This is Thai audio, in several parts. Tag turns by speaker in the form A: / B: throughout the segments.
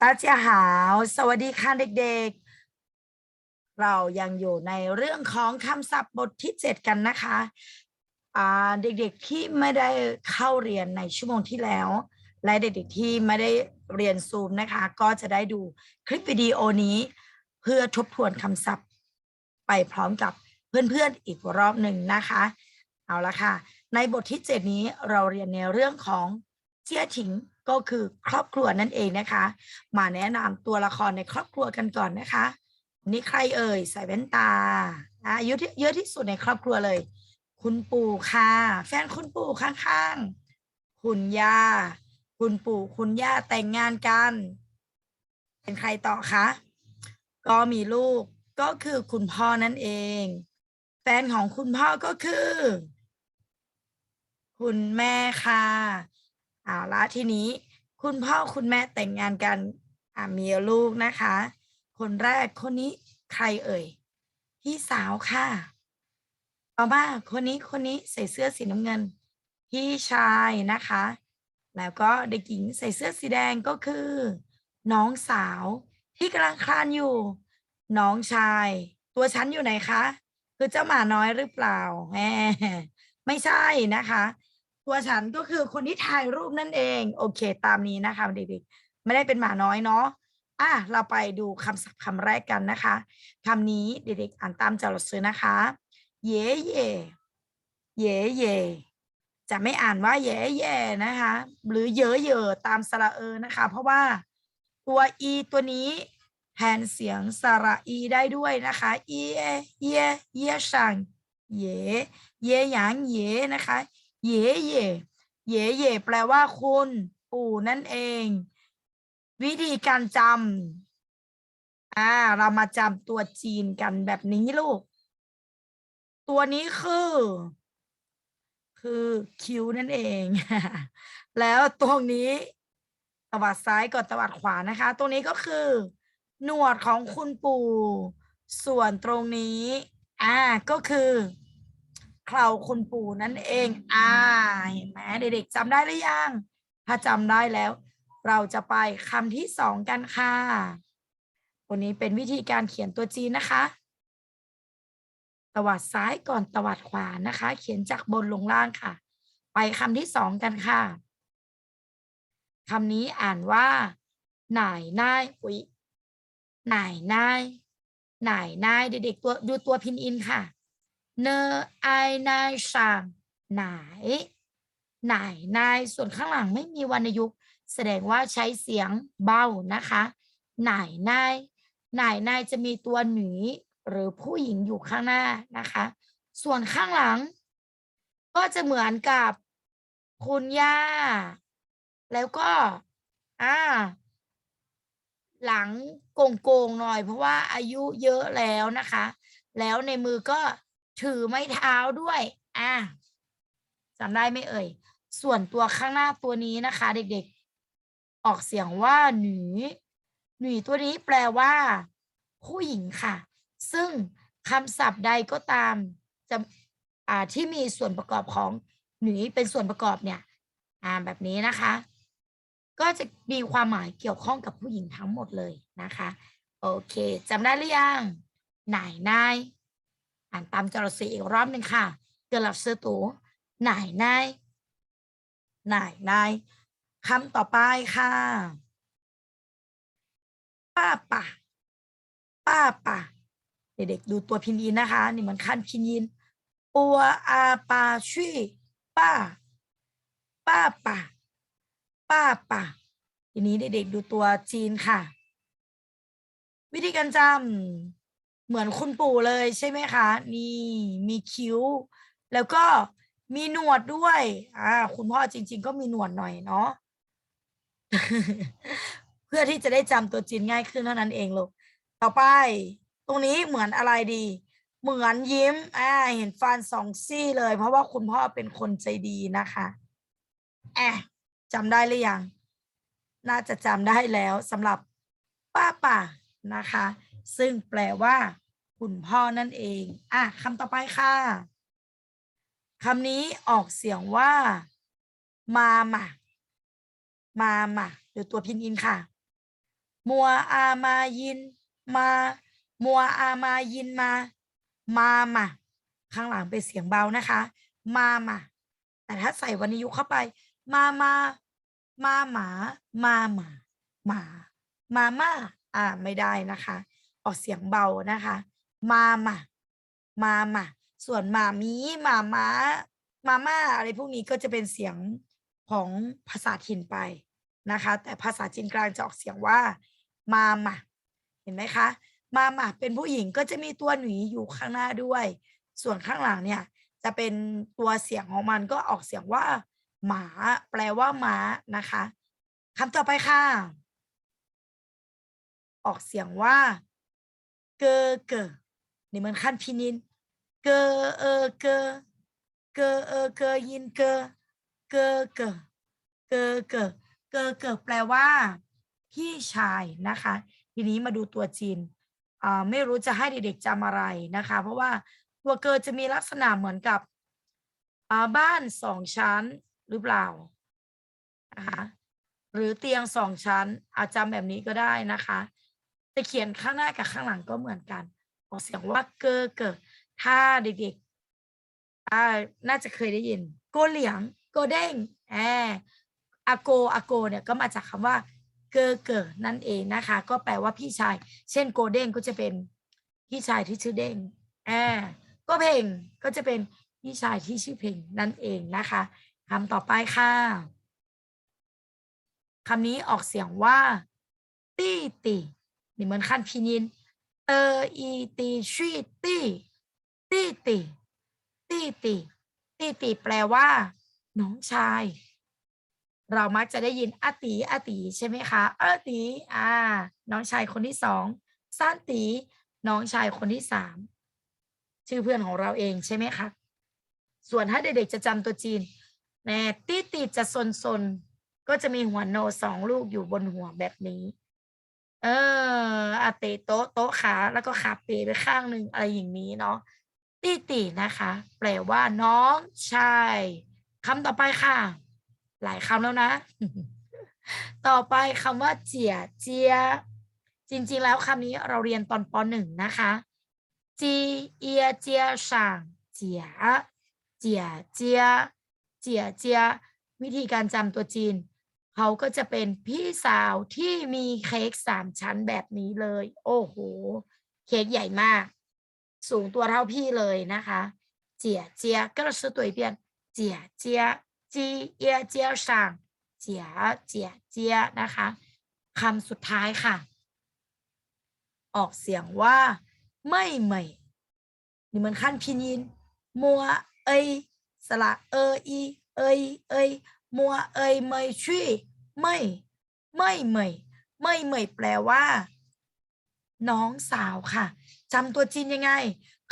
A: ตาเจียหาว สวัสดีค่ะเด็กๆ เรายังอยู่ในเรื่องของคำศัพท์บทที่ 7 กันนะคะอ่าเด็กๆที่ไม่ได้เข้าเรียนในชั่วโมงที่แล้ว และเด็กๆที่ไม่ได้เรียนซูมนะคะ ก็จะได้ดูคลิปวิดีโอนี้ เพื่อทบทวนคำศัพท์ ไปพร้อมกับเพื่อนๆอีกรอบหนึ่งนะคะ เอาละค่ะ ในบทที่ 7 นี้เราเรียนในเรื่องของเจียถิง ก็คือครอบครัวนั่นเองนะคะ มาแนะนำตัวละครในครอบครัวกันก่อนนะคะ นี่ใครเอ่ยใส่แว่นตาอายุเยอะที่สุดในครอบครัวเลย คุณปู่ค่ะ แฟนคุณปู่ข้างๆ คุณย่า คุณปู่คุณย่าแต่งงานกัน เป็นใครต่อคะก็มีลูกก็คือคุณพ่อนั่นเอง แฟนของคุณพ่อก็คือ คุณแม่ค่ะ เอาละทีนี้คุณพ่อคุณแม่แต่งงานกันอ่ามีลูกนะคะ คนแรกคนนี้ใครเอ่ย พี่สาวค่ะ ต่อมาคนนี้คนนี้ใส่เสื้อสีน้ำเงิน พี่ชายนะคะ แล้วก็เด็กหญิงใส่เสื้อสีแดงก็คือ น้องสาวที่กำลังคลานอยู่ น้องชาย ตัวฉันอยู่ไหนคะ คือเจ้าหมาน้อยหรือเปล่าแหมไม่ใช่นะคะ ตัวฉันก็คือคนที่ถ่ายรูปนั่นเอง โอเค ตามนี้นะคะเด็กๆไม่ได้เป็นหมาน้อยเนาะอะเราไปดูคำศัพท์คำแรกกันนะคะคำนี้เด็กๆอ่านตามจรซื้อนะคะ เย่เย่เย่เย่จะไม่อ่านว่าเย่เย่นะคะ หรือเยอะเยอะตามสระเออนะคะ เพราะว่าตัวอีตัวนี้แทนเสียงสระอีได้ด้วยนะคะเย่เย่เย่ชังเย่เย่หยางเย่นะคะ เย่เย่เย่เย่แปลว่าคุณปู่นั่นเอง วิธีการจำอ่าเรามาจำตัวจีนกันแบบนี้ลูก ตัวนี้คือ คือคิ้วนั่นเอง แล้วตรงนี้ตวัดซ้ายก่อนตวัดขวานะคะ ตรงนี้ก็คือ หนวดของคุณปู่ ส่วนตรงนี้ อ่าก็คือ เคราคุณปู่นั่นเอง อ่า เห็นไหมเด็กๆจำได้หรือยัง ถ้าจำได้แล้ว เราจะไปคำที่สองกันค่ะ วันนี้เป็นวิธีการเขียนตัวจีนนะคะ ตวัดซ้ายก่อนตวัดขวานะคะ เขียนจากบนลงล่างค่ะ ไปคำที่สองกันค่ะคำนี้อ่านว่าหน่ายนายอุ๊ยหน่ายนายหน่ายนายเด็กๆตัวดูตัวพินอินค่ะ เนอไอนายชางไหนายหนนายส่วนข้างหลังไม่มีวรรณยุกต์แสดงว่าใช้เสียงเบานะคะ ไหน่ายนายหนนายจะมีตัวหนีหรือผู้หญิงอยู่ข้างหน้านะคะ ส่วนข้างหลัง ก็จะเหมือนกับคุณย่า แล้วก็อ่าหลังโกงๆหน่อยเพราะว่าอายุเยอะแล้วนะคะ แล้วในมือก็ ถือไม้เท้าด้วย อ่าจำได้ไหมเอ่ย ส่วนตัวข้างหน้าตัวนี้นะคะ เด็กๆ ออกเสียงว่าหนีหนีตัวนี้แปลว่า ผู้หญิงค่ะ ซึ่งคำศัพท์ใดก็ตามจะอ่าที่มีส่วนประกอบของหนีเป็นส่วนประกอบเนี่ย อ่าแบบนี้นะคะ ก็จะมีความหมายเกี่ยวข้องกับผู้หญิงทั้งหมดเลยนะคะ โอเคจำได้หรือยังไหนนาย อ่านตามจรสีอีกรอบหนึ่งค่ะเกิดหลับเสื้อตูไหนนายหนนายคำต่อไปค่ะ ป้าป่าป้าป่าเด็กๆดูตัวพินยินนะคะ นี่เหมือนขั้นพินยินปัวอาปาชีป้า ป้าป่าป้าป่าทีนี้เด็กๆดูตัวจีนค่ะ วิธีการจำ เหมือนคุณปู่เลยใช่ไหมคะ นี่มีคิ้ว แล้วก็มีหนวดด้วยอ่าคุณพ่อจริง ๆ ก็มีหนวดหน่อยเนาะเพื่อที่จะได้จำตัวจีนง่ายขึ้นเท่านั้นเองลูกต่อไป ตรงนี้เหมือนอะไรดี เหมือนยิ้มอ่าเห็นฟันสองซี่เลย เพราะว่าคุณพ่อเป็นคนใจดีนะคะแอะจำได้หรือยัง น่าจะจำได้แล้วสำหรับป้าป่านะคะ ซึ่งแปลว่า คุณพ่อนั่นเอง อะคำต่อไปค่ะคำนี้ออกเสียงว่า มามามามาหรือตัวพินอินค่ะ มัวอามายิน มา มัวอามายินมา มามาข้างหลังเป็นเสียงเบานะคะ มามาแต่ถ้าใส่วรรณยุกเข้าไป มามามาหมา มาหมา หมา มาม่า อ่า ไม่ได้นะคะ ออกเสียงเบานะคะ มามามามาส่วนมามีมาม้ามาม่าอะไรพวกนี้ก็จะเป็นเสียงของภาษาถิ่นไปนะคะ แต่ภาษาจีนกลางจะออกเสียงว่า มามาเห็นไหมคะมามาเป็นผู้หญิงก็จะมีตัวหนีอยู่ข้างหน้าด้วย ส่วนข้างหลังเนี่ยจะเป็นตัวเสียงของมันก็ออกเสียงว่า หมา แปลว่าม้านะคะคำต่อไปค่ะ ออกเสียงว่า เกอเกอนี่มันขั้นพินินเกอเออเกอเกอเออเกอยินเกอเกอเกอเกอเกอเกอเกอแปลว่า พี่ชายนะคะ ทีนี้มาดูตัวจีนอ่าไม่รู้จะให้เด็กๆจำอะไรนะคะ เพราะว่าตัวเกอจะมีลักษณะเหมือนกับอ่าบ้านสองชั้นหรือเปล่านะคะหรือเตียงสองชั้นอาจจำแบบนี้ก็ได้นะคะ แต่เขียนข้างหน้ากับข้างหลังก็เหมือนกัน ออกเสียงว่าเกอเกอถ้าเด็กๆน่าจะเคยได้ยิน โกเหลียง โกเด้งแออาโกอาโกเนี่ยก็มาจากคำว่าเกอเกอนั่นเองนะคะ ก็แปลว่าพี่ชาย เช่นโกเด้งก็จะเป็นพี่ชายที่ชื่อเด้งแอก็เพ่งก็จะเป็นพี่ชายที่ชื่อเพ่งนั่นเองนะคะคำต่อไปค่ะคำนี้ออกเสียงว่าตี้ตี นี่เหมือนขั้นพินินเตอีตีชวีตีตีตีตีตีตีแปลว่า น้องชาย เรามักจะได้ยินอาตีอาตีใช่ไหมคะอาตีอ่า น้องชายคนที่สองซานตี น้องชายคนที่สามชื่อเพื่อนของเราเองใช่ไหมคะส่วนถ้าเด็กๆจะจำตัวจีนแน่ตีตีจะซนซนก็จะมีหัวโนสองลูกอยู่บนหัวแบบนี้ เอออาเตะโต๊ะโต๊ะขาแล้วก็ขาเปไปข้างหนึ่งอะไรอย่างนี้เนาะตีตีนะคะ แปลว่าน้องชายคำต่อไปค่ะ หลายคำแล้วนะ ต่อไปคำว่าเจียเจีย จริง ๆ แล้วคำนี้เราเรียนตอนปหนึ่งนะคะจีเอียเจียช่างเจียเจียเจียเจียเจียวิธีการจำตัวจีน เขาก็จะเป็นพี่สาวที่มีเค้กสามชั้นแบบนี้เลย โอ้โห เค้กใหญ่มาก สูงตัวเท่าพี่เลยนะคะ เจียเจียก็เราซื้อตัวเปลี่ยนเจียเจียจีเอเจียช่งเจียเจียเจียนะคะคำสุดท้ายค่ะ ออกเสียงว่าไม่ไม่ยนี่มันขั้นพินยินมัวเอยสระเออีเอยเอย มัวเอยไม่ช่วยไม่ ไม่ไม่ไม่ไม่แปลว่า น้องสาวค่ะจำตัวจีนยังไง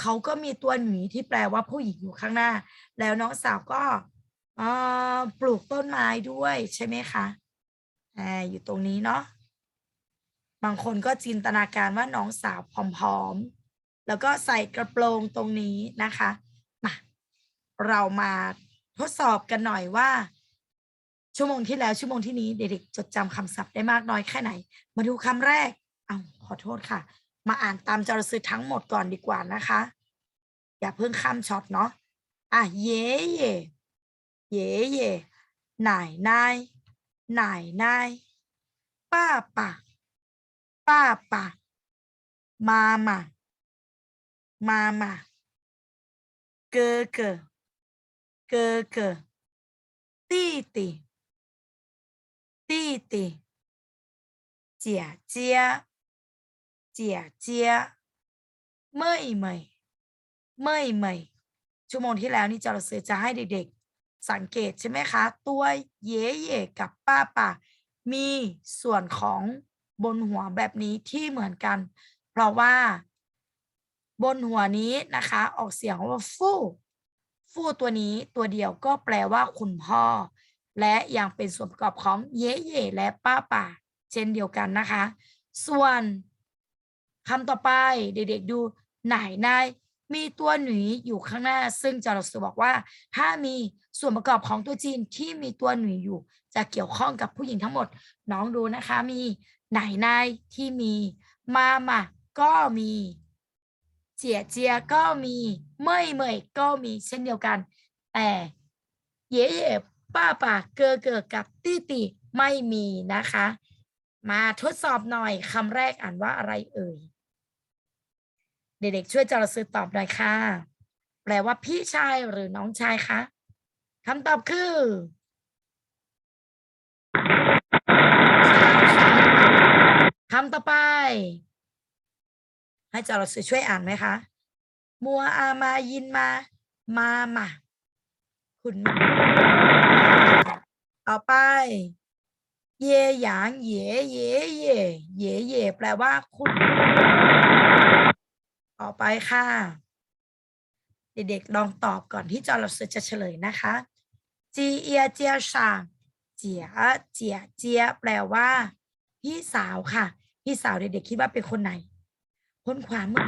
A: เขาก็มีตัวหนีที่แปลว่าผู้หญิงอยู่ข้างหน้า แล้วน้องสาวก็ปลูกต้นไม้ด้วยใช่ไหมคะออยู่ตรงนี้เนาะบางคนก็จินตนาการว่าน้องสาวผอมๆ แล้วก็ใส่กระโปรงตรงนี้นะคะมาเรามาทดสอบกันหน่อยว่า ชั่วโมงที่แล้วชั่วโมงที่นี้เด็กๆจดจำคำศัพท์ได้มากน้อยแค่ไหน มาดูคำแรกเอาขอโทษค่ะ มาอ่านตามจรซื้อทั้งหมดก่อนดีกว่านะคะ อย่าเพิ่งข้ามช็อตเนาะอะเย่เย่เย่เย่หน่ายนายหน่ายนายป้าป่าป้าป่ามามามามาเกอเกอเกอเกอ弟弟弟弟姐姐姐姐妹妹妹妹ชั่วโมงที่แล้วนี่จอร์เสือจะให้เด็กๆ สังเกตใช่ไหมคะ ตัวเย่เย่กับป้าป่า มีส่วนของบนหัวแบบนี้ที่เหมือนกัน เพราะว่า บนหัวนี้นะคะ ออกเสียงว่าฟู่ ฟู่ตัวนี้ตัวเดียวก็แปลว่าคุณพ่อ และยังเป็นส่วนประกอบของเย่เย่และป้าป่า เช่นเดียวกันนะคะ ส่วนคำต่อไปเด็กๆดูไหนนายมีตัวหนีอยู่ข้างหน้า ซึ่งจารสือบอกว่า ถ้ามีส่วนประกอบของตัวจีนที่มีตัวหนีอยู่ จะเกี่ยวข้องกับผู้หญิงทั้งหมด น้องดูนะคะ มีไหนนายที่มี มามาก็มี เจียเจียก็มี เมยเมยก็มีเช่นเดียวกัน แต่เย่เย่ ป้าป่าเกอเกอกับตี้ตีไม่มีนะคะ มาทดสอบหน่อยคำแรกอ่านว่าอะไรเอ่ย เด็กๆช่วยจรซื้อตอบหน่อยค่ะ แปลว่าพี่ชายหรือน้องชายคะคำตอบคือคำต่อไป ให้จรซื้อช่วยอ่านไหมคะ มัวอามายินมา มามาคุณม่ ต่อไป เยหยางเยเยเยเยเยแปลว่าคุณ ต่อไปค่ะ เด็กๆลองตอบก่อนที่จอเราจะเฉลยนะคะจีเอียเจียชางเจียเจียเจียแปลว่า พี่สาวค่ะ พี่สาวเด็กๆคิดว่าเป็นคนไหน คนขวามือ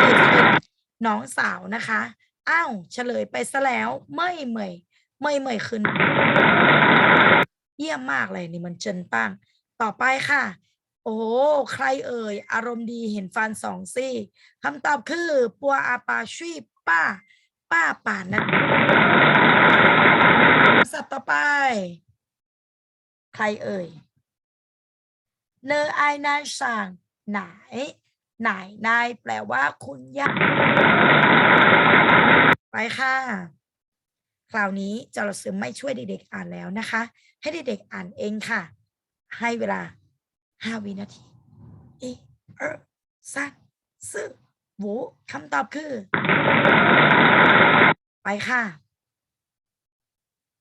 A: เด็กเป็นน้องสาวนะคะ อ้าวเฉลยไปซะแล้ว ไม่เหมย ไม่เหมยคืนเยี่ยมมากเลยนี่มันเจนปังต่อไปค่ะ โอ้ใครเอ่ย อารมณ์ดีเห็นฟันสองซี่คำตอบคือ ปัวอาปาชุยป้า ป้าป่านนะสัตว์ต่อไป ใครเอ่ยเนอไอนายสั่งไหนไหนนายแปลว่าคุณย่าไปค่ะ คราวนี้จรซึมไม่ช่วยเด็กๆอ่านแล้วนะคะ ให้เด็กๆอ่านเองค่ะ ให้เวลาห้าวินาทีอีเออซันซื่อหวูคำตอบคือ ไปค่ะ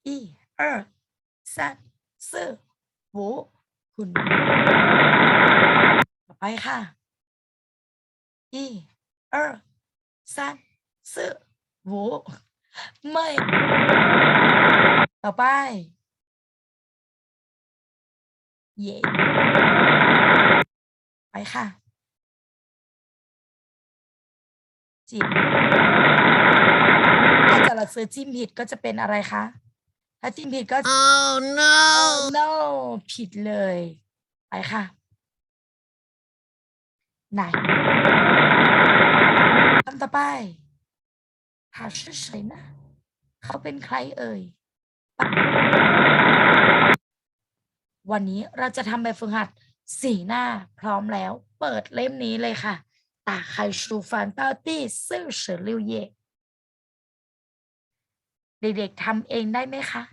A: อีเออซันซื่อหวูคุณไปค่ะอีเออซันซื่หู ไม่ ต่อไป เย่ไปค่ะ จิบถ้าจะเราซื้อจิ้มผิดก็จะเป็นอะไรคะ ถ้าจิ้มผิดก็
B: Oh no!
A: Oh no ผิดเลย ไปค่ะ ไหนคำต่อไป ถามเฉยๆนะ เขาเป็นใครเอ่ย วันนี้เราจะทำแบบฝึกหัดสีหน้าพร้อมแล้ว เปิดเล่มนี้เลยค่ะตาไคชูฟันเต้าตี้ซื่อเฉลิวเย่เด็กๆทำเองได้ไหมคะ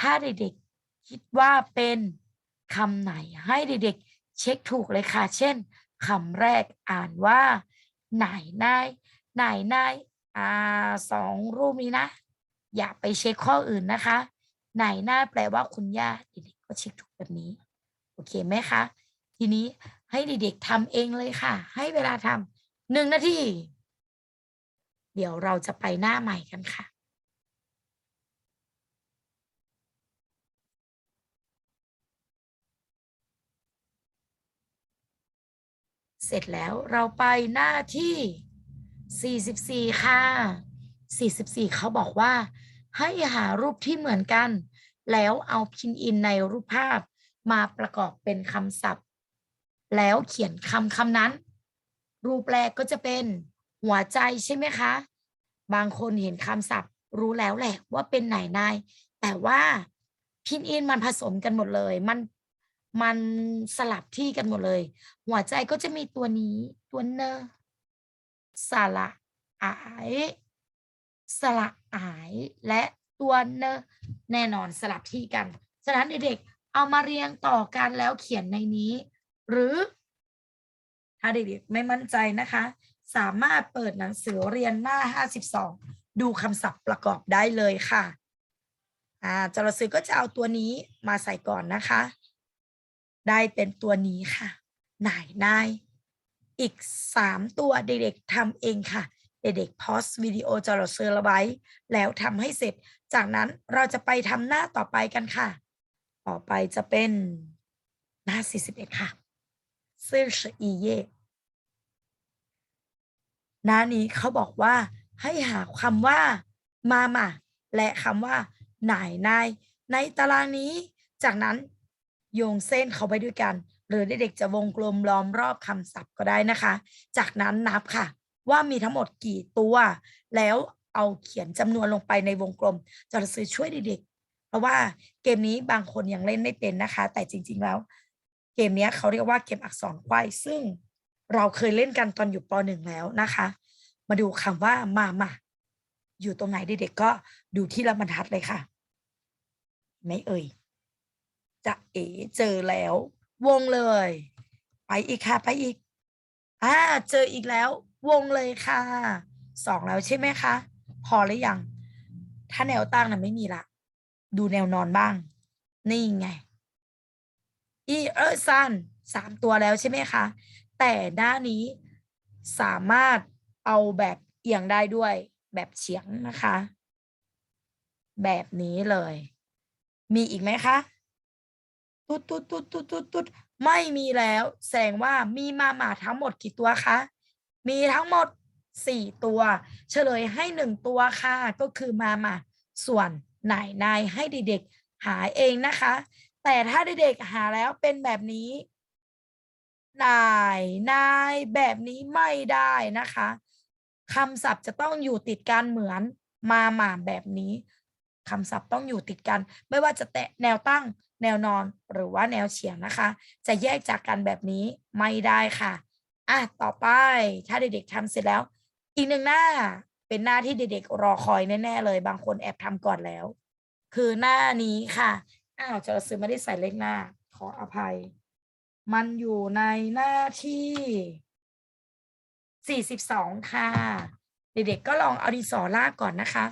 A: ถ้าเด็กๆคิดว่าเป็นคำไหนให้เด็กๆเช็คถูกเลยค่ะ เช่นคำแรกอ่านว่า ไหนนายไหนนาย อ่าสองรูปนี้นะ อย่าไปเช็คข้ออื่นนะคะ ไหนหน้าแปลว่าคุณย่าเด็กๆก็เช็คถูกแบบนี้ โอเคไหมคะ ทีนี้ให้เด็กๆทำเองเลยค่ะ ให้เวลาทำหนึ่งนาทีเดี๋ยวเราจะไปหน้าใหม่กันค่ะเสร็จแล้วเราไปหน้าที่ 44 ค่ะ 44 เขาบอกว่า ให้หารูปที่เหมือนกัน แล้วเอาพินอินในรูปภาพมาประกอบเป็นคำศัพท์ แล้วเขียนคำคำนั้น รูปแรกก็จะเป็นหัวใจใช่ไหมคะ บางคนเห็นคำศัพท์ รู้แล้วแหละว่าเป็นไหนนายแต่ว่าพินอินมันผสมกันหมดเลย มันมันสลับที่กันหมดเลย หัวใจก็จะมีตัวนี้ตัวเนอ สระอายสระอายและตัวเนแน่นอนสลับที่กัน ฉะนั้นเด็กๆเอามาเรียงต่อกันแล้วเขียนในนี้ หรือ ถ้าเด็กๆไม่มั่นใจนะคะ สามารถเปิดหนังสือเรียนหน้า 52 ดูคำศัพท์ประกอบได้เลยค่ะอ่าจรสือก็จะเอาตัวนี้มาใส่ก่อนนะคะ ได้เป็นตัวนี้ค่ะ นายนาย อีก 3 ตัวเด็กๆทำเองค่ะ เด็กๆพอสวิดีโอจ่อรดเซอร์ไว้ แล้วทำให้เสร็จ จากนั้นเราจะไปทำหน้าต่อไปกันค่ะ ต่อไปจะเป็นหน้า 41 ค่ะซึ่งอชอีเยหน้านี้เขาบอกว่าให้หาคำว่ามามาและคำว่าไหนนายในตารางนี้ จากนั้นโยงเส้นเขาไปด้วยกัน หรือเด็กๆจะวงกลมล้อมรอบคำศัพท์ก็ได้นะคะ จากนั้นนับค่ะ ว่ามีทั้งหมดกี่ตัว แล้วเอาเขียนจำนวนลงไปในวงกลมจะซื้อช่วยเด็กๆเพราะว่าเกมนี้บางคนยังเล่นไม่เป็นนะคะ แต่จริง ๆแล้ว เกมนี้เขาเรียกว่าเกมอักษรไขว้ซึ่งเราเคยเล่นกันตอนอยู่ปหนึ่งแล้วนะคะ มาดูคำว่ามามาอยู่ตรงไหนเด็กๆก็ดูที่ละบรรทัดเลยค่ะ ไม่เอ่ยจะเอ๋เจอแล้ว วงเลย ไปอีกค่ะ ไปอีกอ่าเจออีกแล้ว วงเลยค่ะสองแล้วใช่ไหมคะ พอหรือยัง ถ้าแนวตั้งน่ะไม่มีละ ดูแนวนอนบ้าง นี่ไงอีเออซันสามตัวแล้วใช่ไหมคะ แต่หน้านี้สามารถเอาแบบเอียงได้ด้วยแบบเฉียงนะคะ แบบนี้เลย มีอีกไหมคะ ตุ๊ดตุ๊ดตุ๊ดตุ๊ดตุ๊ดตุ๊ดไม่มีแล้ว แสดงว่ามีมาหมาทั้งหมดกี่ตัวคะ มีทั้งหมดสี่ตัว เฉลยให้หนึ่งตัวค่ะ ก็คือมาหมาส่วนไหนนายให้เด็กๆหาเองนะคะ แต่ถ้าเด็กๆหาแล้วเป็นแบบนี้นายนายแบบนี้ไม่ได้นะคะคำศัพท์จะต้องอยู่ติดกันเหมือนมาหมาแบบนี้คำศัพท์ต้องอยู่ติดกัน ไม่ว่าจะแตะแนวตั้ง แนวนอนหรือว่าแนวเฉียงนะคะ จะแยกจากกันแบบนี้ไม่ได้ค่ะอะต่อไปถ้าเด็กๆทำเสร็จแล้ว อีกหนึ่งหน้าเป็นหน้าที่เด็กๆรอคอยแน่ๆเลย บางคนแอบทำก่อนแล้ว คือหน้านี้ค่ะอ้าวจรซื้อไม่ได้ใส่เลขหน้า ขออภัย มันอยู่ในหน้าที่ 42 ค่ะ เด็กๆก็ลองเอาดินสอลากก่อนนะคะ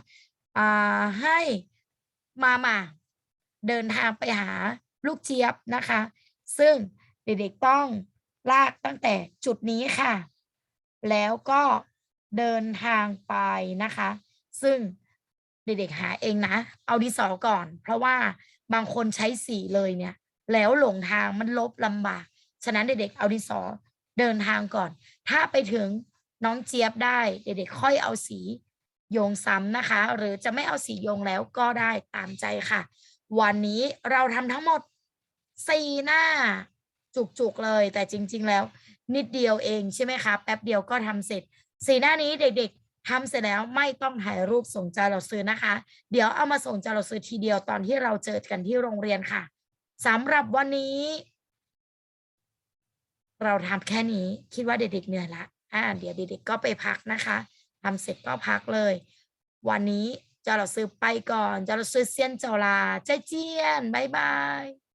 A: อ่าให้มามา เดินทางไปหาลูกเจี๊ยบนะคะ ซึ่งเด็กๆต้องลากตั้งแต่จุดนี้ค่ะ แล้วก็เดินทางไปนะคะ ซึ่งเด็กๆหาเองนะ เอาดินสอก่อน เพราะว่าบางคนใช้สีเลยเนี่ย แล้วหลงทางมันลบลำบาก ฉะนั้นเด็กๆเอาดินสอเดินทางก่อน ถ้าไปถึงน้องเจี๊ยบได้ เด็กๆค่อยเอาสีโยงซ้ำนะคะ หรือจะไม่เอาสีโยงแล้วก็ได้ตามใจค่ะ วันนี้เราทำทั้งหมดสี่หน้า จุกๆเลย แต่จริง ๆ แล้ว นิดเดียวเองใช่ไหมคะแป๊บเดียวก็ทำเสร็จสีหน้านี้เด็ก ๆทำเสร็จแล้วไม่ต้องถ่ายรูปส่งจาเราซื้อนะคะ เดี๋ยวเอามาส่งจาเราซื้อทีเดียวตอนที่เราเจอกันที่โรงเรียนค่ะสำหรับวันนี้ เราทำแค่นี้คิดว่าเด็กๆเหนื่อยละอ่าเดี๋ยวเด็กๆก็ไปพักนะคะทำเสร็จก็พักเลย วันนี้ จ้าเราซื้อไปก่อนจ้าเราซื้อเซียนเจ้าลาใจเจียนบายบาย